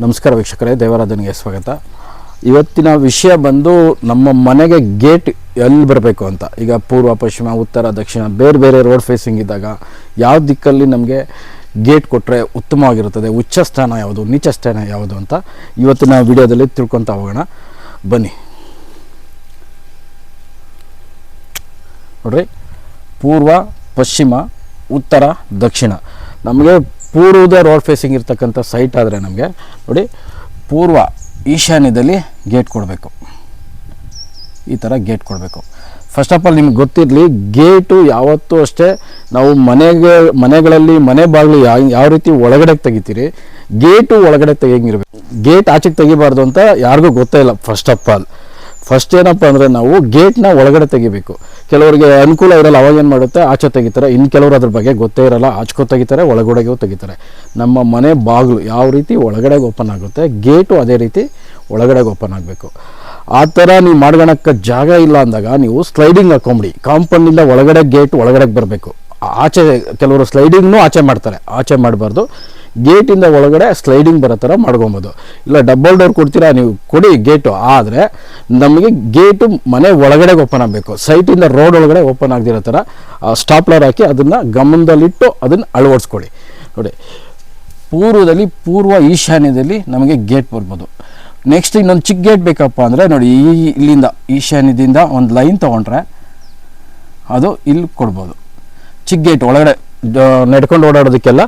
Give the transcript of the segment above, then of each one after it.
ನಮಸ್ಕಾರ ವೀಕ್ಷಕರೇ, ದೇವರಾಧನಿಗೆ ಸ್ವಾಗತ. ಇವತ್ತಿನ ವಿಷಯ ಬಂದು ನಮ್ಮ ಮನೆಗೆ ಗೇಟ್ ಎಲ್ಲಿ ಬರಬೇಕು ಅಂತ. ಈಗ ಪೂರ್ವ, ಪಶ್ಚಿಮ, ಉತ್ತರ, ದಕ್ಷಿಣ ಬೇರೆ ಬೇರೆ ರೋಡ್ ಫೇಸಿಂಗ್ ಇದ್ದಾಗ ಯಾವ ದಿಕ್ಕಲ್ಲಿ ನಮಗೆ ಗೇಟ್ ಕೊಟ್ಟರೆ ಉತ್ತಮವಾಗಿರುತ್ತದೆ, ಉಚ್ಚ ಸ್ಥಾನ ಯಾವುದು, ನೀಚ ಸ್ಥಾನ ಯಾವುದು ಅಂತ ಇವತ್ತಿನ ವಿಡಿಯೋದಲ್ಲಿ ತಿಳ್ಕೊತ ಹೋಗೋಣ. ಬನ್ನಿ. ನೋಡ್ರಿ, ಪೂರ್ವ, ಪಶ್ಚಿಮ, ಉತ್ತರ, ದಕ್ಷಿಣ. ನಮಗೆ ಪೂರ್ವದ ರೋಡ್ ಫೇಸಿಂಗ್ ಇರ್ತಕ್ಕಂಥ ಸೈಟ್ ಆದರೆ ನಮಗೆ, ನೋಡಿ, ಪೂರ್ವ ಈಶಾನ್ಯದಲ್ಲಿ ಗೇಟ್ ಕೊಡಬೇಕು. ಈ ಥರ ಗೇಟ್ ಕೊಡಬೇಕು. ಫಸ್ಟ್ ಆಫ್ ಆಲ್ ನಿಮ್ಗೆ ಗೊತ್ತಿರಲಿ ಗೇಟು ಯಾವತ್ತೂ ಅಷ್ಟೇ ನಾವು ಮನೆಗೆ, ಮನೆಗಳಲ್ಲಿ, ಮನೆ ಬಾಗಿಲು ಯಾವ ಯಾವ ರೀತಿ ಒಳಗಡೆ ತೆಗಿತೀರಿ ಗೇಟು ಒಳಗಡೆ ತೆಗಿಯಂಗಿರ್ಬೇಕು ಗೇಟ್ ಆಚೆಗೆ ತೆಗಿಬಾರ್ದು ಅಂತ ಯಾರಿಗೂ ಗೊತ್ತೇ ಇಲ್ಲ ಫಸ್ಟ್ ಆಫ್ ಆಲ್ ಫಸ್ಟ್ ಏನಪ್ಪ ಅಂದರೆ ನಾವು ಗೇಟ್ನ ಒಳಗಡೆ ತೆಗಿಬೇಕು. ಕೆಲವರಿಗೆ ಅನುಕೂಲ ಇರಲ್ಲ, ಅವಾಗ ಏನು ಮಾಡುತ್ತೆ? ಆಚೆ ತೆಗಿತಾರೆ. ಇನ್ನು ಕೆಲವರು ಅದ್ರ ಬಗ್ಗೆ ಗೊತ್ತೇ ಇರಲ್ಲ. ಆಚೆಗೂ ತೆಗಿತಾರೆ ಒಳಗಡೆಗೂ ತೆಗಿತಾರೆ. ನಮ್ಮ ಮನೆ ಬಾಗಿಲು ಯಾವ ರೀತಿ ಒಳಗಡೆಗೆ ಓಪನ್ ಆಗುತ್ತೆ ಗೇಟು ಅದೇ ರೀತಿ ಒಳಗಡೆಗೆ ಓಪನ್ ಆಗಬೇಕು. ಆ ಥರ ನೀವು ಮಾಡ್ಕೊಳಕ್ಕೆ ಜಾಗ ಇಲ್ಲ ಅಂದಾಗ ನೀವು ಸ್ಲೈಡಿಂಗ್ ಹಾಕೊಂಬಿಡಿ. ಕಾಂಪೌಂಡಿಂದ ಒಳಗಡೆ ಗೇಟ್ ಒಳಗಡೆಗೆ ಬರಬೇಕು. ಆಚೆ ಕೆಲವರು ಸ್ಲೈಡಿಂಗ್ನೂ ಆಚೆ ಮಾಡ್ತಾರೆ. ಆಚೆ ಮಾಡಬಾರ್ದು. ಗೇಟಿಂದ ಒಳಗಡೆ ಸ್ಲೈಡಿಂಗ್ ಬರೋ ಥರ ಮಾಡ್ಕೊಬೋದು. ಇಲ್ಲ ಡಬಲ್ ಡೋರ್ ಕೊಡ್ತೀರಾ ನೀವು, ಕೊಡಿ ಗೇಟು ಆದರೆ ನಮಗೆ ಗೇಟು ಮನೆ ಒಳಗಡೆ ಓಪನ್ ಆಗಬೇಕು. ಸೈಟಿಂದ ರೋಡ್ ಒಳಗಡೆ ಓಪನ್ ಆಗದಿರೋ ಥರ ಸ್ಟಾಪ್ಲರ್ ಹಾಕಿ ಅದನ್ನು ಗಮನದಲ್ಲಿಟ್ಟು ಅದನ್ನು ಅಳವಡಿಸ್ಕೊಳ್ಳಿ. ನೋಡಿ, ಪೂರ್ವದಲ್ಲಿ, ಪೂರ್ವ ಈಶಾನ್ಯದಲ್ಲಿ ನಮಗೆ ಗೇಟ್ ಬರ್ಬೋದು. ನೆಕ್ಸ್ಟ್ ಇನ್ನೊಂದು ಚಿಕ್ಕ ಗೇಟ್ ಬೇಕಪ್ಪ ಅಂದರೆ, ನೋಡಿ, ಈ, ಇಲ್ಲಿಂದ, ಈಶಾನ್ಯದಿಂದ ಒಂದು ಲೈನ್ ತೊಗೊಂಡ್ರೆ ಅದು ಇಲ್ಲಿ ಕೊಡ್ಬೋದು. ಚಿಕ್ಕ ಗೇಟ್ ಒಳಗಡೆ ನಡ್ಕೊಂಡು ಓಡಾಡೋದಕ್ಕೆಲ್ಲ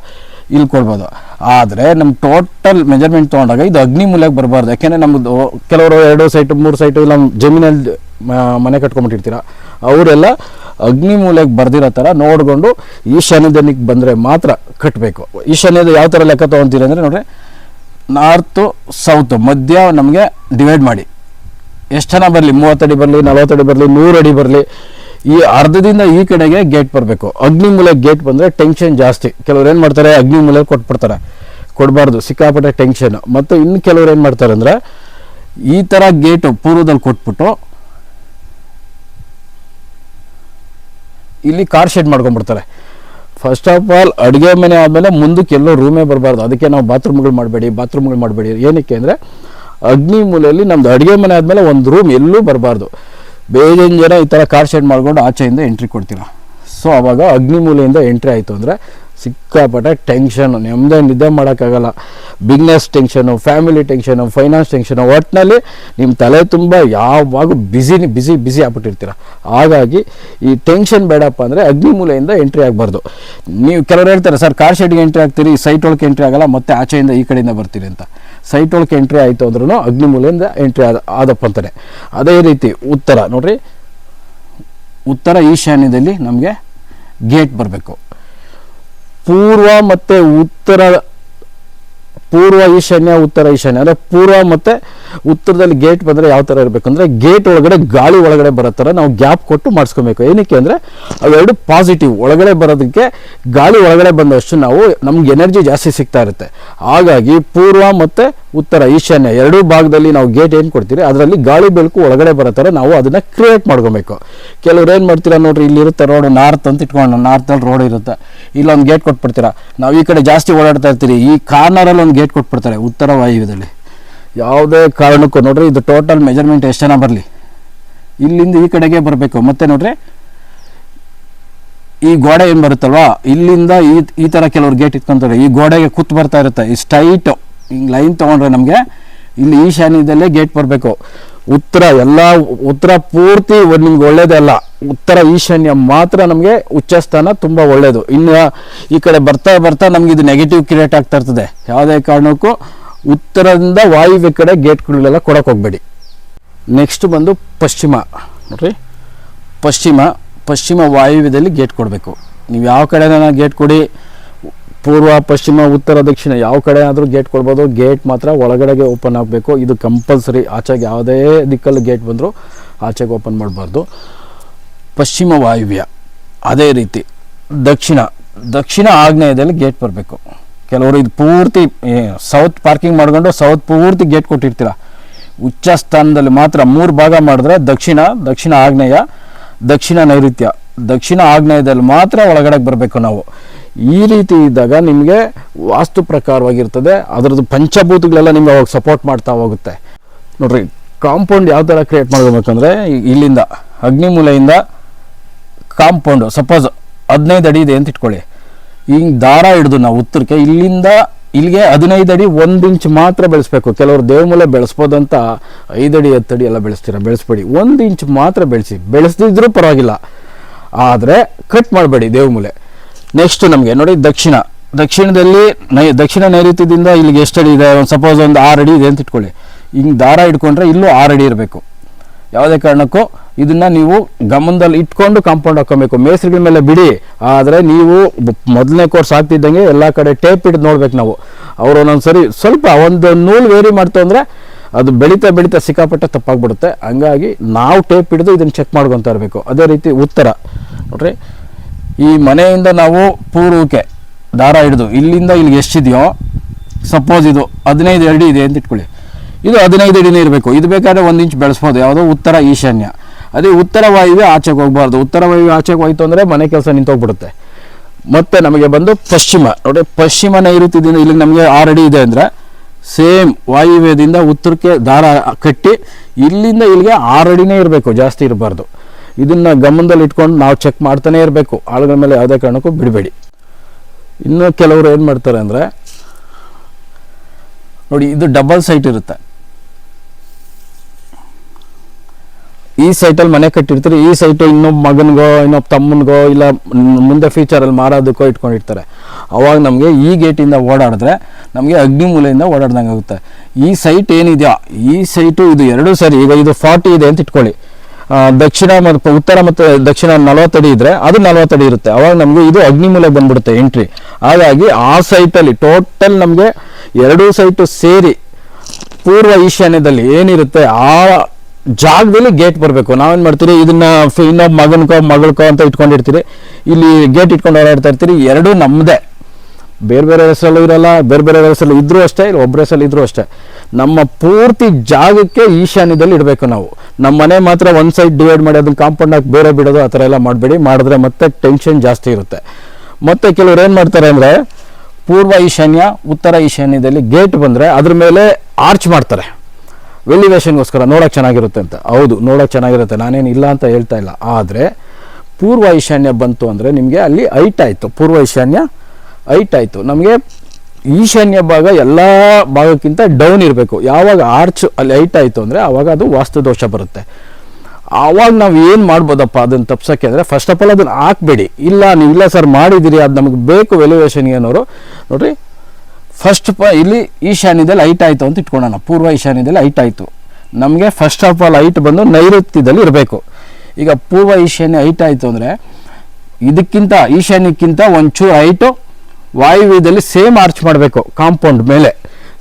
ಇಲ್ಲಿ ಕೊಡ್ಬೋದು ಆದರೆ ನಮ್ಮ ಟೋಟಲ್ ಮೆಜರ್ಮೆಂಟ್ ತೊಗೊಂಡಾಗ ಇದು ಅಗ್ನಿ ಮೂಲೆಗೆ ಬರಬಾರ್ದು. ಯಾಕೆಂದರೆ ನಮ್ಮದು ಕೆಲವರು ಎರಡು ಸೈಟು ಮೂರು ಸೈಟು ಇಲ್ಲ, ಜಮೀನಲ್ಲಿ ಮನೆ ಕಟ್ಕೊಂಡ್ಬಿಟ್ಟಿರ್ತೀರ. ಅವರೆಲ್ಲ ಅಗ್ನಿ ಮೂಲೆಗೆ ಬರ್ದಿರೋ ಥರ ನೋಡಿಕೊಂಡು ಈಶಾನ್ಯದನಿಗೆ ಬಂದರೆ ಮಾತ್ರ ಕಟ್ಟಬೇಕು ಈಶಾನ್ಯದ ಯಾವ ಥರ ಲೆಕ್ಕ ತೊಗೊತೀರಿ ಅಂದರೆ ನೋಡ್ರಿ ನಾರ್ತು ಸೌತ್ ಮಧ್ಯ ನಮಗೆ ಡಿವೈಡ್ ಮಾಡಿ. ಎಷ್ಟು ಜನ ಬರಲಿ? ಮೂವತ್ತಡಿ ಬರಲಿ ನಲವತ್ತಡಿ ಬರಲಿ, ನೂರು ಅಡಿ ಬರಲಿ. ಈ ಅರ್ಧದಿಂದ ಈ ಕಡೆಗೆ ಗೇಟ್ ಬರಬೇಕು. ಅಗ್ನಿ ಮೂಲೆ ಗೇಟ್ ಬಂದರೆ ಟೆನ್ಷನ್ ಜಾಸ್ತಿ. ಕೆಲವ್ರು ಏನು ಮಾಡ್ತಾರೆ, ಅಗ್ನಿ ಮೂಲೆ ಕೊಟ್ಬಿಡ್ತಾರೆ. ಕೊಡಬಾರ್ದು, ಸಿಕ್ಕಾಪಟ್ಟೆ ಟೆನ್ಷನ್ ಮತ್ತು ಇನ್ನು ಕೆಲವ್ರು ಏನು ಮಾಡ್ತಾರೆ ಅಂದರೆ, ಈ ಥರ ಗೇಟು ಪೂರ್ವದಲ್ಲಿ ಕೊಟ್ಬಿಟ್ಟು, ಇಲ್ಲಿ ಕಾರ್ ಶೆಡ್ ಮಾಡ್ಕೊಂಡ್ಬಿಡ್ತಾರೆ. ಫಸ್ಟ್ ಆಫ್ ಆಲ್ ಅಡುಗೆ ಮನೆ ಆದಮೇಲೆ ಮುಂದಕ್ಕೆ ಎಲ್ಲೋ ರೂಮೇ ಬರಬಾರ್ದು. ಅದಕ್ಕೆ ನಾವು ಬಾತ್ರೂಮ್ಗಳು ಮಾಡಬೇಡಿ ಬಾತ್ರೂಮ್ಗಳು ಮಾಡಬೇಡಿ. ಏನಕ್ಕೆ ಅಂದರೆ, ಅಗ್ನಿ ಮೂಲೆಯಲ್ಲಿ ನಮ್ದು ಅಡುಗೆ ಮನೆ ಆದಮೇಲೆ ಒಂದು ರೂಮ್ ಎಲ್ಲೂ ಬರಬಾರ್ದು. ಬೇಜನ್ ಜನ ಈ ಥರ ಕಾರ್ ಶೆಡ್ ಮಾಡ್ಕೊಂಡು ಆಚೆಯಿಂದ ಎಂಟ್ರಿ ಕೊಡ್ತೀರ? ಸೊ ಅವಾಗ ಅಗ್ನಿ ಮೂಲೆಯಿಂದ ಎಂಟ್ರಿ ಆಯಿತು ಅಂದರೆ ಸಿಕ್ಕಾಪಟ್ಟೆ ಟೆನ್ಷನ್ ನೆಮ್ಮದಿ ನಿದ್ದೆ ಮಾಡೋಕ್ಕಾಗಲ್ಲ. Business tension family tension finance tension ಒಟ್ಟಿನಲ್ಲಿ ನಿಮ್ಮ ತಲೆ ತುಂಬ ಯಾವಾಗ ಬಿಸಿ ಬಿಸಿ ಬಿಸಿ ಆಗ್ಬಿಟ್ಟಿರ್ತೀರ. ಹಾಗಾಗಿ ಈ ಟೆನ್ಷನ್ ಬೇಡಪ್ಪ ಅಂದರೆ ಅಗ್ನಿ ಮೂಲೆಯಿಂದ ಎಂಟ್ರಿ ಆಗಬಾರ್ದು. ನೀವು ಕೆಲವರು ಹೇಳ್ತಾರೆ, ಸರ್ ಕಾರ್ ಶೆಡ್ಗೆ ಎಂಟ್ರಿ ಆಗ್ತೀರಿ ಸೈಟ್ ಒಳಗೆ ಎಂಟ್ರಿ ಆಗಲ್ಲ, ಮತ್ತೆ ಆಚೆಯಿಂದ ಈ ಕಡೆಯಿಂದ ಬರ್ತೀರಿ ಅಂತ. ಸೈಟ್ ಒಳಗೆ ಎಂಟ್ರಿ ಆಯಿತು ಅಂದ್ರೂ ಅಗ್ನಿ ಮೂಲೆಯಿಂದ ಎಂಟ್ರಿ ಆದ ಆದಪ್ಪ ಅಂತಾನೆ. ಅದೇ ರೀತಿ ಉತ್ತರ, ನೋಡ್ರಿ. ಉತ್ತರ ಈಶಾನ್ಯದಲ್ಲಿ ನಮಗೆ ಗೇಟ್ ಬರಬೇಕು. ಪೂರ್ವ ಮತ್ತು ಉತ್ತರ ಪೂರ್ವ ಈಶಾನ್ಯ, ಉತ್ತರ ಈಶಾನ್ಯ, ಅಂದರೆ ಪೂರ್ವ ಮತ್ತು ಉತ್ತರದಲ್ಲಿ ಗೇಟ್ ಬಂದರೆ ಯಾವ ಥರ ಇರಬೇಕಂದ್ರೆ ಗೇಟ್ ಒಳಗಡೆ ಗಾಳಿ ಒಳಗಡೆ ಬರೋ ಥರ ನಾವು ಗ್ಯಾಪ್ ಕೊಟ್ಟು ಮಾಡಿಸ್ಕೊಬೇಕು. ಏನಕ್ಕೆ ಅಂದರೆ ಅವೆರಡು ಪಾಸಿಟಿವ್ ಒಳಗಡೆ ಬರೋದಕ್ಕೆ ಗಾಳಿ ಒಳಗಡೆ ಬಂದಷ್ಟು ನಾವು ನಮ್ಗೆ ಎನರ್ಜಿ ಜಾಸ್ತಿ ಸಿಗ್ತಾ ಇರುತ್ತೆ. ಹಾಗಾಗಿ ಪೂರ್ವ ಮತ್ತು ಉತ್ತರ ಈಶಾನ್ಯ ಎರಡೂ ಭಾಗದಲ್ಲಿ ನಾವು ಗೇಟ್ ಏನು ಕೊಡ್ತೀರಿ? ಅದರಲ್ಲಿ ಗಾಳಿ ಬೆಳಕು ಒಳಗಡೆ ಬರೋ ಥರ ನಾವು ಅದನ್ನು ಕ್ರಿಯೇಟ್ ಮಾಡ್ಕೊಬೇಕು. ಕೆಲವ್ರು ಏನು ಮಾಡ್ತೀರಾ ನೋಡ್ರಿ ಇಲ್ಲಿರುತ್ತೆ ರೋಡ್ ನಾರ್ತ್ ಅಂತ ಇಟ್ಕೊಂಡು ನಾರ್ತಲ್ಲಿ ರೋಡ್ ಇರುತ್ತೆ. ಇಲ್ಲೊಂದು ಗೇಟ್ ಕೊಟ್ಬಿಡ್ತೀರಾ. ನಾವು ಈ ಕಡೆ ಜಾಸ್ತಿ ಓಡಾಡ್ತಾ ಇರ್ತೀರಿ. ಈ ಕಾರ್ನರಲ್ಲಿ ಒಂದು ಗೇಟ್ ಕೊಟ್ಬಿಡ್ತಾರೆ ಉತ್ತರ ವಾಯುವ್ಯದಲ್ಲಿ. ಯಾವುದೇ ಕಾರಣಕ್ಕೂ ನೋಡ್ರಿ ಇದು ಟೋಟಲ್ ಮೆಜರ್ಮೆಂಟ್ ಎಷ್ಟು ಜನ ಬರಲಿ? ಇಲ್ಲಿಂದ ಈ ಕಡೆಗೆ ಬರಬೇಕು. ಮತ್ತೆ ನೋಡ್ರಿ, ಈ ಗೋಡೆ ಏನು ಬರುತ್ತಲ್ವಾ? ಇಲ್ಲಿಂದ ಈ ಈ ಥರ ಕೆಲವರು ಗೇಟ್ ಇಟ್ಕೊಂತಾರೆ. ಈ ಗೋಡೆಗೆ ಕೂತ್ ಬರ್ತಾ ಇರುತ್ತೆ. ಈ ಸ್ಟೈಟು ಹಿಂಗೆ ಲೈನ್ ತೊಗೊಂಡ್ರೆ ನಮಗೆ ಇಲ್ಲಿ ಈಶಾನ್ಯದಲ್ಲೇ ಗೇಟ್ ಬರಬೇಕು. ಉತ್ತರ ಎಲ್ಲ ಉತ್ತರ ಪೂರ್ತಿ ನಿಮ್ಗೆ ಒಳ್ಳೇದಲ್ಲ ಉತ್ತರ ಈಶಾನ್ಯ ಮಾತ್ರ ನಮಗೆ ಉಚ್ಚ ಸ್ಥಾನ ತುಂಬ ಒಳ್ಳೆಯದು ಇನ್ನು ಈ ಕಡೆ ಬರ್ತಾ ಬರ್ತಾ ನಮ್ಗೆ ಇದು ನೆಗೆಟಿವ್ ಕ್ರಿಯೇಟ್ ಆಗ್ತಾ ಇರ್ತದೆ. ಯಾವುದೇ ಕಾರಣಕ್ಕೂ ಉತ್ತರದಿಂದ ವಾಯುವ್ಯ ಕಡೆ ಗೇಟ್ಗಳೆಲ್ಲ ಕೊಡಕ್ಕೆ ಹೋಗಬೇಡಿ. ನೆಕ್ಸ್ಟ್ ಬಂದು ಪಶ್ಚಿಮ. ನೋಡ್ರಿ. ಪಶ್ಚಿಮ ಪಶ್ಚಿಮ ವಾಯುವ್ಯದಲ್ಲಿ ಗೇಟ್ ಕೊಡಬೇಕು. ನೀವು ಯಾವ ಕಡೆನ ಗೇಟ್ ಕೊಡಿ? ಪೂರ್ವ, ಪಶ್ಚಿಮ, ಉತ್ತರ, ದಕ್ಷಿಣ ಯಾವ ಕಡೆ ಆದರೂ ಗೇಟ್ ಕೊಡ್ಬೋದು. ಗೇಟ್ ಮಾತ್ರ ಒಳಗಡೆಗೆ ಓಪನ್ ಆಗಬೇಕು. ಇದು ಕಂಪಲ್ಸರಿ ಆಚೆಗೆ ಯಾವುದೇ ದಿಕ್ಕಲ್ಲಿ ಗೇಟ್ ಬಂದರೂ ಆಚೆಗೆ ಓಪನ್ ಮಾಡಬಾರ್ದು. ಪಶ್ಚಿಮ ವಾಯುವ್ಯ. ಅದೇ ರೀತಿ. ದಕ್ಷಿಣ. ದಕ್ಷಿಣ ಆಗ್ನೇಯದಲ್ಲಿ ಗೇಟ್ ಬರಬೇಕು. ಕೆಲವರು ಇದು ಪೂರ್ತಿ ಸೌತ್ ಪಾರ್ಕಿಂಗ್ ಮಾಡ್ಕೊಂಡು ಸೌತ್ ಪೂರ್ತಿ ಗೇಟ್ ಕೊಟ್ಟಿರ್ತೀರ. ಉಚ್ಚ ಸ್ಥಾನದಲ್ಲಿ ಮಾತ್ರ ಮೂರು ಭಾಗ ಮಾಡಿದ್ರೆ ದಕ್ಷಿಣ ದಕ್ಷಿಣ ಆಗ್ನೇಯ, ದಕ್ಷಿಣ ನೈಋತ್ಯ. ದಕ್ಷಿಣ ಆಗ್ನೇಯದಲ್ಲಿ ಮಾತ್ರ ಒಳಗಡೆಗೆ ಬರಬೇಕು ನಾವು. ಈ ರೀತಿ ಇದ್ದಾಗ ನಿಮಗೆ ವಾಸ್ತು ಪ್ರಕಾರವಾಗಿರ್ತದೆ. ಅದರದ್ದು ಪಂಚಭೂತಗಳೆಲ್ಲ ನಿಮ್ಗೆ ಅವಾಗ ಸಪೋರ್ಟ್ ಮಾಡ್ತಾ ಹೋಗುತ್ತೆ. ನೋಡ್ರಿ, ಕಾಂಪೌಂಡ್ ಯಾವ ಥರ ಕ್ರಿಯೇಟ್ ಮಾಡ್ಕೋಬೇಕಂದ್ರೆ ಇಲ್ಲಿಂದ ಇಲ್ಲಿಂದ, ಅಗ್ನಿಮೂಲೆಯಿಂದ ಕಾಂಪೌಂಡು ಸಪೋಸ್ ಹದಿನೈದು ಅಡಿ ಇದೆ ಅಂತ ಇಟ್ಕೊಳ್ಳಿ. ಹಿಂಗೆ ದಾರ ಹಿಡಿದು ನಾವು ಉತ್ತರಕ್ಕೆ, ಇಲ್ಲಿಂದ, ಇಲ್ಲಿಗೆ ಹದಿನೈದು ಅಡಿ ಒಂದು ಇಂಚ್ ಮಾತ್ರ ಬೆಳೆಸ್ಬೇಕು. ಕೆಲವರು ದೇವಮೂಲೆ ಬೆಳೆಸ್ಬೋದಂತ ಹತ್ತು ಅಡಿ ಎಲ್ಲ ಬೆಳೆಸ್ತೀರ? ಬೆಳೆಸ್ಬೇಡಿ. ಒಂದು ಇಂಚ್ ಮಾತ್ರ ಬೆಳೆಸಿ. ಬೆಳೆಸ್ದಿದ್ರೂ ಪರವಾಗಿಲ್ಲ. ಆದರೆ ಕಟ್ ಮಾಡಬೇಡಿ ದೇವಮೂಲೆ ನೆಕ್ಸ್ಟ್ ನಮಗೆ, ನೋಡಿ ದಕ್ಷಿಣ. ದಕ್ಷಿಣದಲ್ಲಿ ನೈ, ದಕ್ಷಿಣ ನೈಋತ್ಯದಿಂದ ಇಲ್ಲಿಗೆ ಎಷ್ಟು ಅಡಿ ಇದೆ? ಒಂದು ಸಪೋಸ್ ಒಂದು ಆರು ಅಡಿ ಇದೆ ಅಂತ ಇಟ್ಕೊಳ್ಳಿ. ಹಿಂಗೆ ದಾರ ಇಟ್ಕೊಂಡ್ರೆ ಇಲ್ಲೂ ಆರು ಅಡಿ ಇರಬೇಕು. ಯಾವುದೇ ಕಾರಣಕ್ಕೂ ಇದನ್ನು ನೀವು ಗಮನದಲ್ಲಿ ಇಟ್ಕೊಂಡು ಕಾಂಪೌಂಡ್ ಹಾಕೊಬೇಕು ಮೇಸ್ರಿಗಳ ಮೇಲೆ ಬಿಡಿ. ಆದರೆ ನೀವು ಮೊದಲನೇ ಕೋರ್ಸ್ ಆಗ್ತಿದ್ದಂಗೆ ಎಲ್ಲ ಕಡೆ ಟೇಪ್ ಹಿಡಿದು ನೋಡ್ಬೇಕು ನಾವು. ಅವ್ರು ಒಂದೊಂದ್ಸರಿ ಸ್ವಲ್ಪ ಒಂದು ನೂಲು ವೇರಿ ಮಾಡ್ತು ಅಂದರೆ ಅದು ಬೆಳೀತಾ ಬೆಳೀತಾ ಸಿಕ್ಕಾಪಟ್ಟೆ ತಪ್ಪಾಗ್ಬಿಡುತ್ತೆ. ಹಂಗಾಗಿ ನಾವು ಟೇಪ್ ಹಿಡಿದು ಇದನ್ನು ಚೆಕ್ ಮಾಡ್ಕೊತಾ ಇರಬೇಕು. ಅದೇ ರೀತಿ ಉತ್ತರ. ನೋಡ್ರಿ. ಈ ಮನೆಯಿಂದ ನಾವು ಪೂರ್ವಕ್ಕೆ ದಾರ ಹಿಡಿದು ಇಲ್ಲಿಂದ ಇಲ್ಲಿಗೆ ಎಷ್ಟಿದೆಯೋ ಸಪೋಸ್ ಇದು ಹದಿನೈದು ಅಡಿ ಇದೆ ಅಂತ ಇಟ್ಕೊಳ್ಳಿ. ಇದು ಹದಿನೈದು ಅಡಿನೇ ಇರಬೇಕು. ಇದು ಬೇಕಾದ್ರೆ ಒಂದು ಇಂಚ್ ಬೆಳೆಸ್ಬೋದು. ಯಾವುದೋ ಉತ್ತರ ಈಶಾನ್ಯ. ಅದೇ ಉತ್ತರ ವಾಯುವೆ ಆಚೆಗೆ ಹೋಗ್ಬಾರ್ದು. ಉತ್ತರ ವಾಯುವೆ ಆಚೆಗೆ ಹೋಯ್ತು ಅಂದರೆ ಮನೆ ಕೆಲಸ ನಿಂತೋಗ್ಬಿಡುತ್ತೆ. ಮತ್ತು ನಮಗೆ ಬಂದು ಪಶ್ಚಿಮ. ನೋಡಿ, ಪಶ್ಚಿಮ ನೈಋತ್ಯದಿಂದ ಇಲ್ಲಿಗೆ ನಮಗೆ ಆರು ಅಡಿ ಇದೆ ಅಂದರೆ ಸೇಮ್ ವಾಯುವ್ಯದಿಂದ ಉತ್ತರಕ್ಕೆ ದಾರ ಕಟ್ಟಿ ಇಲ್ಲಿಂದ ಇಲ್ಲಿಗೆ ಆರು ಅಡಿನೇ ಇರಬೇಕು. ಜಾಸ್ತಿ ಇರಬಾರ್ದು. ಇದನ್ನ ಗಮನದಲ್ಲಿ ಇಟ್ಕೊಂಡು ನಾವು ಚೆಕ್ ಮಾಡ್ತಾನೆ ಇರಬೇಕು. ಆಳುಗಳ ಮೇಲೆ ಯಾವುದೇ ಕಾರಣಕ್ಕೂ ಬಿಡಬೇಡಿ. ಇನ್ನು ಕೆಲವರು ಏನು ಮಾಡ್ತಾರೆ ಅಂದರೆ, ನೋಡಿ ಇದು ಡಬಲ್ ಸೈಟ್ ಇರುತ್ತೆ. ಈ ಸೈಟಲ್ಲಿ ಮನೆ ಕಟ್ಟಿರ್ತಾರೆ, ಈ ಸೈಟು ಇನ್ನೊಬ್ಬ ಮಗನಿಗೋ, ಇನ್ನೊಬ್ಬ ತಮ್ಮನಿಗೋ, ಇಲ್ಲ ಮುಂದೆ ಫ್ಯೂಚರಲ್ಲಿ ಮಾರೋದಕ್ಕೋ ಇಟ್ಕೊಂಡಿರ್ತಾರೆ. ಅವಾಗ ನಮಗೆ ಈ ಗೇಟಿಂದ ಓಡಾಡಿದ್ರೆ ನಮಗೆ ಅಗ್ನಿ ಮೂಲೆಯಿಂದ ಓಡಾಡ್ದಂಗೆ ಆಗುತ್ತೆ ಈ ಸೈಟ್ ಏನಿದೆಯಾ? ಈ ಸೈಟು ಇದು ಎರಡೂ ಸರಿ. ಈಗ ಇದು ಫಾರ್ಟಿ ಇದೆ ಅಂತ ಇಟ್ಕೊಳ್ಳಿ. ದಕ್ಷಿಣ ಮತ್ತು ಉತ್ತರ ಮತ್ತು ದಕ್ಷಿಣ ನಲವತ್ತಡಿ ಇದ್ರೆ ಅದು ನಲವತ್ತಡಿ ಇರುತ್ತೆ. ಅವಾಗ ನಮಗೆ ಇದು ಅಗ್ನಿಮೂಲೆ ಬಂದ್ಬಿಡುತ್ತೆ ಎಂಟ್ರಿ ಹಾಗಾಗಿ ಆ ಸೈಟಲ್ಲಿ ಟೋಟಲ್ ನಮಗೆ ಎರಡೂ ಸೈಟು ಸೇರಿ ಪೂರ್ವ ಈಶಾನ್ಯದಲ್ಲಿ ಏನಿರುತ್ತೆ ಆ ಜಾಗದಲ್ಲಿ ಗೇಟ್ ಬರಬೇಕು. ನಾವೇನು ಮಾಡ್ತೀರಿ? ಇದನ್ನ ಇನ್ನೊಬ್ಬ ಮಗನ್ಕೋ, ಮಗಳ್ಕೋ ಅಂತ ಇಟ್ಕೊಂಡಿರ್ತೀರಿ. ಇಲ್ಲಿ ಗೇಟ್ ಇಟ್ಕೊಂಡು ಓಡಾಡ್ತಾ ಇರ್ತೀರಿ. ಎರಡೂ ನಮ್ಮದೇ ಬೇರೆ ಬೇರೆ ಹೆಸರಲ್ಲೂ ಇರಲ್ಲ, ಬೇರೆ ಬೇರೆ ಹೆಸರಲ್ಲಿ ಇದ್ರೂ ಅಷ್ಟೇ, ಇಲ್ಲ ಒಬ್ಬರ ಹೆಸರಲ್ಲಿ ಇದ್ರೂ ಅಷ್ಟೇ. ನಮ್ಮ ಪೂರ್ತಿ ಜಾಗಕ್ಕೆ ಈಶಾನ್ಯದಲ್ಲಿ ಇಡಬೇಕು ನಾವು. ನಮ್ಮ ಮನೆ ಮಾತ್ರ ಒಂದು ಸೈಡ್ ಡಿವೈಡ್ ಮಾಡಿ, ಅದನ್ನು ಕಾಂಪೌಂಡ್ ಹಾಕಿ ಬೇರೆ ಬಿಡೋದು, ಆ ಥರ ಎಲ್ಲ ಮಾಡಬೇಡಿ. ಮಾಡಿದ್ರೆ ಮತ್ತೆ ಟೆನ್ಷನ್ ಜಾಸ್ತಿ ಇರುತ್ತೆ. ಮತ್ತೆ ಕೆಲವರು ಏನು ಮಾಡ್ತಾರೆ ಅಂದರೆ, ಪೂರ್ವ ಈಶಾನ್ಯ, ಉತ್ತರ ಈಶಾನ್ಯದಲ್ಲಿ ಗೇಟ್ ಬಂದರೆ ಅದ್ರ ಮೇಲೆ ಆರ್ಚ್ ಮಾಡ್ತಾರೆ. ವೆಲಿವೇಷನ್ಗೋಸ್ಕರ ನೋಡೋಕೆ ಚೆನ್ನಾಗಿರುತ್ತೆ ಅಂತ. ಹೌದು, ನೋಡೋಕೆ ಚೆನ್ನಾಗಿರುತ್ತೆ. ನಾನೇನು ಇಲ್ಲ ಅಂತ ಹೇಳ್ತಾ ಇಲ್ಲ. ಆದರೆ ಪೂರ್ವ ಈಶಾನ್ಯ ಬಂತು ಅಂದರೆ ನಿಮಗೆ ಅಲ್ಲಿ ಐಟ್ ಆಯಿತು. ಪೂರ್ವ ಈಶಾನ್ಯ ಐಟ್ ಆಯಿತು. ನಮಗೆ ಈಶಾನ್ಯ ಭಾಗ ಎಲ್ಲ ಭಾಗಕ್ಕಿಂತ ಡೌನ್ ಇರಬೇಕು. ಯಾವಾಗ ಆರ್ಚ್ ಅಲ್ಲಿ ಹೈಟ್ ಆಯಿತು ಅಂದರೆ ಆವಾಗ ಅದು ವಾಸ್ತು ದೋಷ ಬರುತ್ತೆ. ಆವಾಗ ನಾವು ಏನು ಮಾಡ್ಬೋದಪ್ಪ ಅದನ್ನು ತಪ್ಸೋಕ್ಕೆ ಅಂದರೆ ಫಸ್ಟ್ ಆಫ್ ಆಲ್ ಅದನ್ನು ಹಾಕ್ಬೇಡಿ. ಇಲ್ಲ ನೀವು ಇಲ್ಲ ಸರ್ ಮಾಡಿದ್ದೀರಿ ಅದು ನಮಗೆ ಬೇಕು ವೆಲ್ಯುವೇಷನ್ಗೆ ಅನ್ನೋರು. ನೋಡ್ರಿ ಫಸ್ಟ್ ಪ ಇಲ್ಲಿ ಈಶಾನ್ಯದಲ್ಲಿ ಹೈಟ್ ಆಯಿತು ಅಂತ ಇಟ್ಕೊಳ್ಳೋಣ ಪೂರ್ವ ಈಶಾನ್ಯದಲ್ಲಿ ಹೈಟ್ ಆಯಿತು. ನಮಗೆ ಫಸ್ಟ್ ಆಫ್ ಆಲ್ ಹೈಟ್ ಬಂದು ನೈಋತ್ಯದಲ್ಲಿ ಇರಬೇಕು. ಈಗ ಪೂರ್ವ ಈಶಾನ್ಯ ಹೈಟ್ ಆಯಿತು ಅಂದರೆ ಇದಕ್ಕಿಂತ, ಈಶಾನ್ಯಕ್ಕಿಂತ ಒಂಚೂರು ಐಟು ವಾಯುವ್ಯದಲ್ಲಿ ಸೇಮ್ ಆರ್ಚ್ ಮಾಡಬೇಕು ಕಾಂಪೌಂಡ್ ಮೇಲೆ.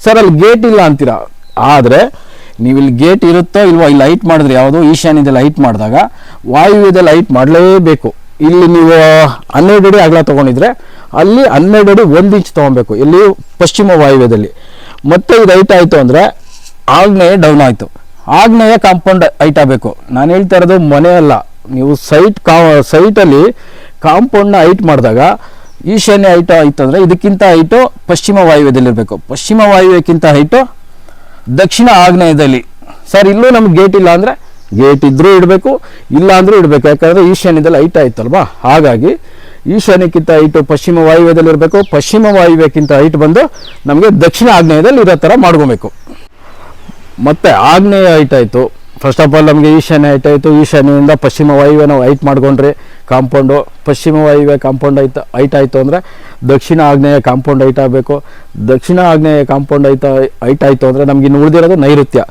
ಸರ್, ಅಲ್ಲಿ ಗೇಟ್ ಇಲ್ಲ ಅಂತೀರಾ? ಆದರೆ ನೀವು ಇಲ್ಲಿ ಗೇಟ್ ಇರುತ್ತೋ ಇಲ್ವೋ, ಇಲ್ಲಿ ಲೈಟ್ ಮಾಡಿದ್ರೆ ಯಾವುದು ಈಶಾನ್ಯದಲ್ಲಿ ಲೈಟ್ ಮಾಡಿದಾಗ ವಾಯುವ್ಯದಲ್ಲಿ ಲೈಟ್ ಮಾಡಲೇಬೇಕು. ಇಲ್ಲಿ ನೀವು ಹನ್ನೆರಡು ಅಡಿ ಅಗಲ ತೊಗೊಂಡಿದ್ರೆ ಅಲ್ಲಿ ಹನ್ನೆರಡು ಅಡಿ ಒಂದು ಇಂಚ್ ತೊಗೊಬೇಕು, ಇಲ್ಲಿ ಪಶ್ಚಿಮ ವಾಯುವ್ಯದಲ್ಲಿ. ಮತ್ತೆ ಇದು ಹೈಟ್ ಆಯಿತು ಅಂದರೆ ಆಗ್ನೇಯ ಡೌನ್ ಆಯಿತು. ಆಗ್ನೇಯ ಕಾಂಪೌಂಡ್ ಹೈಟ್ ಆಗಬೇಕು. ನಾನು ಹೇಳ್ತಾ ಇರೋದು ಮನೆ ಅಲ್ಲ. ನೀವು ಸೈಟ್ ಕಾ ಸೈಟಲ್ಲಿ ಕಾಂಪೌಂಡ್ನ ಹೈಟ್ ಮಾಡಿದಾಗ ಈಶಾನ್ಯ ಹೈಟು ಆಯ್ತು ಅಂದರೆ ಇದಕ್ಕಿಂತ ಹೈಟು ಪಶ್ಚಿಮ ವಾಯುವ್ಯದಲ್ಲಿರಬೇಕು. ಪಶ್ಚಿಮ ವಾಯುವ್ಯಕ್ಕಿಂತ ಹೈಟು ದಕ್ಷಿಣ ಆಗ್ನೇಯದಲ್ಲಿ. ಸರ್, ಇಲ್ಲೂ ನಮ್ಗೆ ಗೇಟ್ ಇಲ್ಲ ಅಂದರೆ ಗೇಟ್ ಇದ್ರೂ ಇಡಬೇಕು, ಇಲ್ಲ ಅಂದ್ರೂ ಇಡಬೇಕು. ಯಾಕಂದರೆ ಈಶಾನ್ಯದಲ್ಲಿ ಹೈಟ್ ಆಯ್ತಲ್ವಾ? ಹಾಗಾಗಿ ಈಶಾನ್ಯಕ್ಕಿಂತ ಹೈಟು ಪಶ್ಚಿಮ ವಾಯುವ್ಯದಲ್ಲಿ ಇರಬೇಕು ಪಶ್ಚಿಮ ವಾಯುವ್ಯಕ್ಕಿಂತ ಹೈಟ್ ಬಂದು ನಮಗೆ ದಕ್ಷಿಣ ಆಗ್ನೇಯದಲ್ಲಿ ಇರೋ ಥರ ಮಾಡ್ಕೊಬೇಕು. ಮತ್ತೆ ಆಗ್ನೇಯ ಹೈಟ್ ಆಯಿತು. ಫಸ್ಟ್ ಆಫ್ ಆಲ್ ನಮಗೆ ಈಶಾನ್ಯ ಐಟ್ ಆಯಿತು. ಈಶಾನ್ಯದಿಂದ ಪಶ್ಚಿಮ ವಾಯುವೆ ನಾವು ಹೈಟ್ ಮಾಡ್ಕೊಂಡ್ರೆ. ಕಾಂಪೌಂಡು ಪಶ್ಚಿಮ ವಾಯುವೆ ಕಾಂಪೌಂಡ್ ಐತ ಹೈಟ್ ಆಯಿತು ಅಂದರೆ ದಕ್ಷಿಣ ಆಗ್ನೇಯ ಕಾಂಪೌಂಡ್ ಹೈಟ್ ಆಗಬೇಕು. ದಕ್ಷಿಣ ಆಗ್ನೇಯ ಕಾಂಪೌಂಡ್ ಐತ ಹೈಟ್ ಆಯಿತು ಅಂದರೆ ನಮ್ಗೆ ಇನ್ನು ಉಳಿದಿರೋದು ನೈಋತ್ಯ.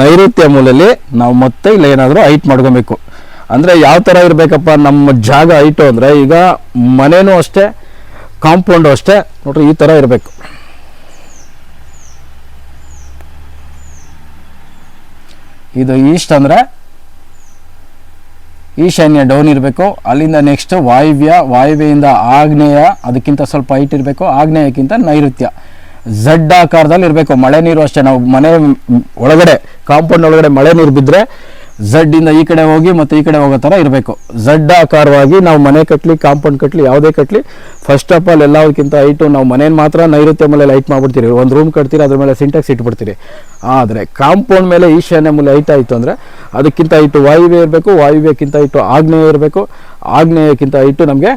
ನೈಋತ್ಯ ಮೂಲಲ್ಲಿ ನಾವು ಮತ್ತೆ ಇಲ್ಲ ಏನಾದರೂ ಹೈಟ್ ಮಾಡ್ಕೊಬೇಕು. ಅಂದರೆ ಯಾವ ಥರ ಇರಬೇಕಪ್ಪ, ನಮ್ಮ ಜಾಗ ಹೈಟು ಅಂದರೆ ಈಗ ಮನೆಯೂ ಅಷ್ಟೇ ಕಾಂಪೌಂಡು ಅಷ್ಟೇ. ನೋಡ್ರಿ ಈ ಥರ ಇರಬೇಕು. ಇದು ಈಸ್ಟ್ ಅಂದರೆ ಈಶಾನ್ಯ ಡೌನ್ ಇರಬೇಕು. ಅಲ್ಲಿಂದ ನೆಕ್ಸ್ಟ್ ವಾಯುವ್ಯ ವಾಯುವ್ಯದಿಂದ ಆಗ್ನೇಯ, ಅದಕ್ಕಿಂತ ಸ್ವಲ್ಪ ಹೈಟ್ ಇರಬೇಕು. ಆಗ್ನೇಯಕ್ಕಿಂತ ನೈಋತ್ಯ. ಝಡ್ ಆಕಾರದಲ್ಲಿ ಇರಬೇಕು. ಮಳೆ ನೀರು ಅಷ್ಟೇ. ನಾವು ಮನೆ ಒಳಗಡೆ ಕಾಂಪೌಂಡ್ ಒಳಗಡೆ ಮಳೆ ನೀರು ಬಿದ್ದರೆ ಝಡ್ಡಿಂದ ಈ ಕಡೆ ಹೋಗಿ ಮತ್ತು ಈ ಕಡೆ ಹೋಗೋ ಥರ ಇರಬೇಕು. ಝಡ್ ಆಕಾರವಾಗಿ ನಾವು ಮನೆ ಕಟ್ಟಲಿ ಕಾಂಪೌಂಡ್ ಕಟ್ಟಲಿ ಯಾವುದೇ ಕಟ್ಟಲಿ ಫಸ್ಟ್ ಆಫ್ ಆಲ್ ಎಲ್ಲದಕ್ಕಿಂತ ಹೈಟು ನಾವು ಮನೇನ ಮಾತ್ರ ನೈಋತ್ಯ ಮೇಲೆ ಲೈಟ್ ಮಾಡ್ಬಿಡ್ತೀರಿ. ಒಂದು ರೂಮ್ ಕಟ್ತೀರಿ, ಅದ್ರ ಮೇಲೆ ಸಿಂಟೆಕ್ಸ್ ಇಟ್ಬಿಡ್ತೀರಿ. ಆದರೆ ಕಾಂಪೌಂಡ್ ಮೇಲೆ ಈಶಾನ್ಯ ಮೂಲೆ ಹೈಟ್ ಆಯಿತು ಅಂದರೆ ಅದಕ್ಕಿಂತ ಇಟ್ಟು ವಾಯುವ್ಯ ಇರಬೇಕು, ವಾಯುವ್ಯಕ್ಕಿಂತ ಇಟ್ಟು ಆಗ್ನೇಯ ಇರಬೇಕು, ಆಗ್ನೇಯಕ್ಕಿಂತ ಇಟ್ಟು ನಮಗೆ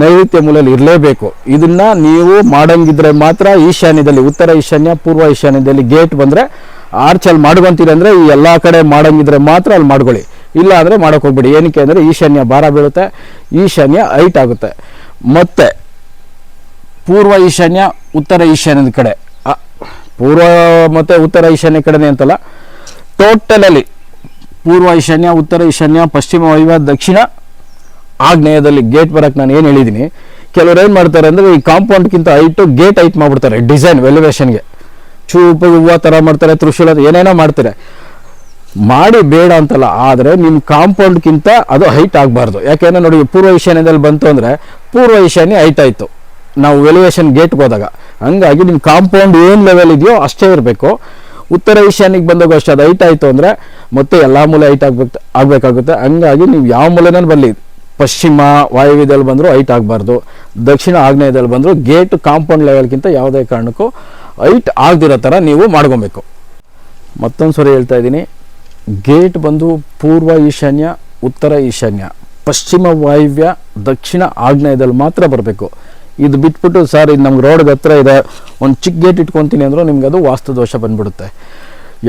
ನೈಋತ್ಯ ಮೂಲೆಯಲ್ಲಿ ಇರಲೇಬೇಕು. ಇದನ್ನು ನೀವು ಮಾಡಂಗಿದ್ರೆ ಮಾತ್ರ ಈಶಾನ್ಯದಲ್ಲಿ, ಉತ್ತರ ಈಶಾನ್ಯ, ಪೂರ್ವ ಈಶಾನ್ಯದಲ್ಲಿ ಗೇಟ್ ಬಂದರೆ ಆರ್ಚಲ್ಲಿ ಮಾಡ್ಕೊಂತೀರಿ ಅಂದರೆ ಈ ಎಲ್ಲ ಕಡೆ ಮಾಡಂಗಿದ್ರೆ ಮಾತ್ರ ಅಲ್ಲಿ ಮಾಡ್ಕೊಳ್ಳಿ. ಇಲ್ಲ ಅಂದರೆ ಮಾಡೋಕೆ ಹೋಗ್ಬೇಡಿ. ಏನಕ್ಕೆ ಅಂದರೆ ಈಶಾನ್ಯ ಭಾರ ಬೀಳುತ್ತೆ, ಈಶಾನ್ಯ ಹೈಟ್ ಆಗುತ್ತೆ. ಮತ್ತೆ ಪೂರ್ವ ಈಶಾನ್ಯ, ಉತ್ತರ ಈಶಾನ್ಯದ ಕಡೆ. ಪೂರ್ವ ಮತ್ತು ಉತ್ತರ ಈಶಾನ್ಯ ಕಡೆನೇ ಅಂತಲ್ಲ. ಟೋಟಲಲ್ಲಿ ಪೂರ್ವ ಈಶಾನ್ಯ, ಉತ್ತರ ಈಶಾನ್ಯ, ಪಶ್ಚಿಮ ವೈವ, ದಕ್ಷಿಣ ಆಗ್ನೇಯದಲ್ಲಿ ಗೇಟ್ ಬರೋಕ್ಕೆ ನಾನು ಏನು ಹೇಳಿದ್ದೀನಿ ಕೆಲವರು ಏನು ಮಾಡ್ತಾರೆ ಅಂದರೆ ಈ ಕಾಂಪೌಂಡ್ಗಿಂತ ಹೈಟು ಗೇಟ್ ಹೈಟ್ ಮಾಡಿಬಿಡ್ತಾರೆ ಡಿಸೈನ್ ವೆಲಿವೇಷನ್ಗೆ ಚೂಪು, ಹೂವು ಥರ ಮಾಡ್ತಾರೆ, ತ್ರಿಶೂಲ ಏನೇನೋ ಮಾಡ್ತಾರೆ. ಮಾಡಿ ಬೇಡ ಅಂತಲ್ಲ, ಆದರೆ ನಿಮ್ಮ ಕಾಂಪೌಂಡ್ಗಿಂತ ಅದು ಹೈಟ್ ಆಗಬಾರ್ದು. ಯಾಕೆಂದರೆ ನೋಡಿ, ಪೂರ್ವ ಈಶಾನ್ಯದಲ್ಲಿ ಬಂತು ಅಂದರೆ ಪೂರ್ವ ಈಶಾನ್ಯ ಹೈಟ್ ಆಯಿತು. ನಾವು ವೆಲಿವೇಷನ್ ಗೇಟ್ಗೆ ಹೋದಾಗ. ಹಂಗಾಗಿ ನಿಮ್ಮ ಕಾಂಪೌಂಡ್ ಏನು ಲೆವೆಲ್ ಇದೆಯೋ ಅಷ್ಟೇ ಇರಬೇಕು. ಉತ್ತರ ಈಶಾನ್ಯಕ್ಕೆ ಬಂದಾಗ ಅಷ್ಟೇ ಅದು ಹೈಟ್ ಆಯಿತು ಅಂದರೆ ಮತ್ತೆ ಎಲ್ಲ ಮೂಲೆ ಹೈಟ್ ಆಗ್ಬೇಕು ಆಗಬೇಕಾಗುತ್ತೆ. ಹಂಗಾಗಿ ನೀವು ಯಾವ ಮೂಲೆನೇ ಬರಲಿ. ಪಶ್ಚಿಮ ವಾಯುವ್ಯದಲ್ಲಿ ಬಂದರೂ ಹೈಟ್ ಆಗಬಾರ್ದು. ದಕ್ಷಿಣ ಆಗ್ನೇಯದಲ್ಲಿ ಬಂದರೂ ಗೇಟ್ ಕಾಂಪೌಂಡ್ ಲೆವೆಲ್ಗಿಂತ ಯಾವುದೇ ಕಾರಣಕ್ಕೂ ಹೈಟ್ ಆಗದಿರೋ ಥರ ನೀವು ಮಾಡ್ಕೊಬೇಕು. ಮತ್ತೊಂದು ಸರಿ ಹೇಳ್ತಾ ಇದ್ದೀನಿ. ಗೇಟ್ ಬಂದು ಪೂರ್ವ ಈಶಾನ್ಯ, ಉತ್ತರ ಈಶಾನ್ಯ. ಪಶ್ಚಿಮ ವಾಯುವ್ಯ, ದಕ್ಷಿಣ ಆಗ್ನೇಯದಲ್ಲಿ ಮಾತ್ರ ಬರಬೇಕು. ಇದು ಬಿಟ್ಬಿಟ್ಟು ಸರ್, ಇದು ನಮ್ಗೆ ರೋಡ್ಗೆ ಹತ್ರ ಇದೆ, ಒಂದು ಚಿಕ್ಕ ಗೇಟ್ ಇಟ್ಕೊತೀನಿ ಅಂದರೂ ನಿಮ್ಗೆ ಅದು ವಾಸ್ತು ದೋಷ ಬಂದ್ಬಿಡುತ್ತೆ.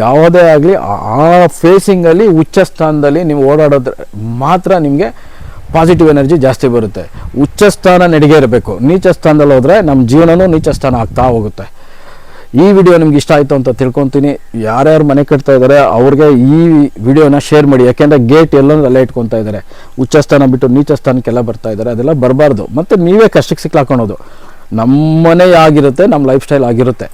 ಯಾವುದೇ ಆಗಲಿ, ಆ ಫೇಸಿಂಗಲ್ಲಿ ಉಚ್ಚ ಸ್ಥಾನದಲ್ಲಿ ನೀವು ಓಡಾಡೋದ್ರ ಮಾತ್ರ ನಿಮಗೆ ಪಾಸಿಟಿವ್ ಎನರ್ಜಿ ಜಾಸ್ತಿ ಬರುತ್ತೆ. ಉಚ್ಚ ಸ್ಥಾನ ನಡಿಗೆ ಇರಬೇಕು. ನೀಚ ಸ್ಥಾನದಲ್ಲಿ ಹೋದರೆ ನಮ್ಮ ಜೀವನವೂ ನೀಚ ಸ್ಥಾನ ಆಗ್ತಾ ಹೋಗುತ್ತೆ. ಈ ವಿಡಿಯೋ ನಿಮ್ಗೆ ಇಷ್ಟ ಆಯಿತು ಅಂತ ತಿಳ್ಕೊತೀನಿ. ಯಾರ್ಯಾರು ಮನೆ ಕಟ್ತಾ ಇದ್ದಾರೆ ಅವ್ರಿಗೆ ಈ ವಿಡಿಯೋನ ಶೇರ್ ಮಾಡಿ. ಯಾಕೆಂದರೆ ಗೇಟ್ ಎಲ್ಲೊಂದು ಅಲ್ಲೇ ಇಟ್ಕೊತಾ ಇದ್ದಾರೆ ಉಚ್ಚ ಸ್ಥಾನ ಬಿಟ್ಟು ನೀಚ ಸ್ಥಾನಕ್ಕೆಲ್ಲ ಬರ್ತಾ ಇದ್ದಾರೆ ಅದೆಲ್ಲ ಬರಬಾರ್ದು. ಮತ್ತು ನೀವೇ ಕಷ್ಟಕ್ಕೆ ಸಿಕ್ಲಾಕೊಳೋದು ನಮ್ಮ ಮನೆ ಆಗಿರುತ್ತೆ ನಮ್ಮ ಲೈಫ್ ಸ್ಟೈಲ್ ಆಗಿರುತ್ತೆ.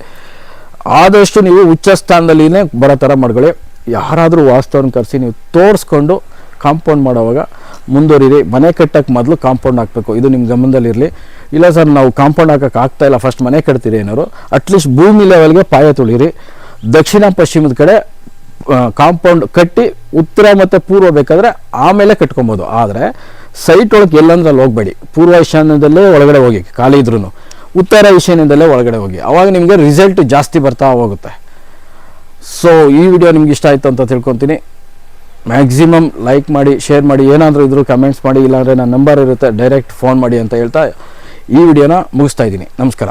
ಆದಷ್ಟು ನೀವು ಉಚ್ಚ ಸ್ಥಾನದಲ್ಲಿನೇ ಬರೋ ಥರ ಮಾಡ್ಕೊಳ್ಳಿ. ಯಾರಾದರೂ ವಾಸ್ತವನ ಕರೆಸಿ ನೀವು ತೋರಿಸ್ಕೊಂಡು ಕಾಂಪೌಂಡ್ ಮಾಡೋವಾಗ ಮುಂದುವರಿರಿ. ಮನೆ ಕಟ್ಟಕ್ಕೆ ಮೊದಲು ಕಾಂಪೌಂಡ್ ಹಾಕಬೇಕು. ಇದು ನಿಮ್ಮ ಗಮನದಲ್ಲಿರಲಿ ಇಲ್ಲ ಸರ್, ನಾವು ಕಾಂಪೌಂಡ್ ಹಾಕಕ್ಕೆ ಆಗ್ತಾ ಇಲ್ಲ. ಫಸ್ಟ್ ಮನೆ ಕಟ್ತೀರಿ ಏನಾರು ಅಟ್ಲೀಸ್ಟ್ ಭೂಮಿ ಲೆವೆಲ್ಗೆ ಪಾಯ ತುಳಿರಿ. ದಕ್ಷಿಣ, ಪಶ್ಚಿಮದ ಕಡೆ ಕಾಂಪೌಂಡ್ ಕಟ್ಟಿ ಉತ್ತರ ಮತ್ತು ಪೂರ್ವ ಬೇಕಾದರೆ ಆಮೇಲೆ ಕಟ್ಕೊಬೋದು. ಆದರೆ ಸೈಟ್ ಒಳಗೆ ಎಲ್ಲಂದ್ರೆ ಅಲ್ಲಿ ಹೋಗಬೇಡಿ. ಪೂರ್ವ ಈಶಾನ್ಯದಲ್ಲೇ ಒಳಗಡೆ ಹೋಗಿ, ಖಾಲಿ ಇದ್ರೂ ಉತ್ತರ ಈಶಾನ್ಯದಲ್ಲೇ ಒಳಗಡೆ ಹೋಗಿ. ಅವಾಗ ನಿಮಗೆ ರಿಸಲ್ಟ್ ಜಾಸ್ತಿ ಬರ್ತಾ ಹೋಗುತ್ತೆ. ಸೊ ಈ ವಿಡಿಯೋ ನಿಮ್ಗೆ ಇಷ್ಟ ಆಯಿತು ಅಂತ ತಿಳ್ಕೊತೀನಿ. ಮ್ಯಾಕ್ಸಿಮಮ್ ಲೈಕ್ ಮಾಡಿ ಶೇರ್ ಮಾಡಿ, ಏನಾದರೂ ಇದ್ರೂ ಕಮೆಂಟ್ಸ್ ಮಾಡಿ, ಇಲ್ಲಾಂದರೆ ನನ್ನ ನಂಬರ್ ಇರುತ್ತೆ ಡೈರೆಕ್ಟ್ ಫೋನ್ ಮಾಡಿ ಅಂತ ಹೇಳ್ತಾ ಈ ವಿಡಿಯೋನ ಮುಗಿಸ್ತಾ ಇದ್ದೀನಿ. ನಮಸ್ಕಾರ.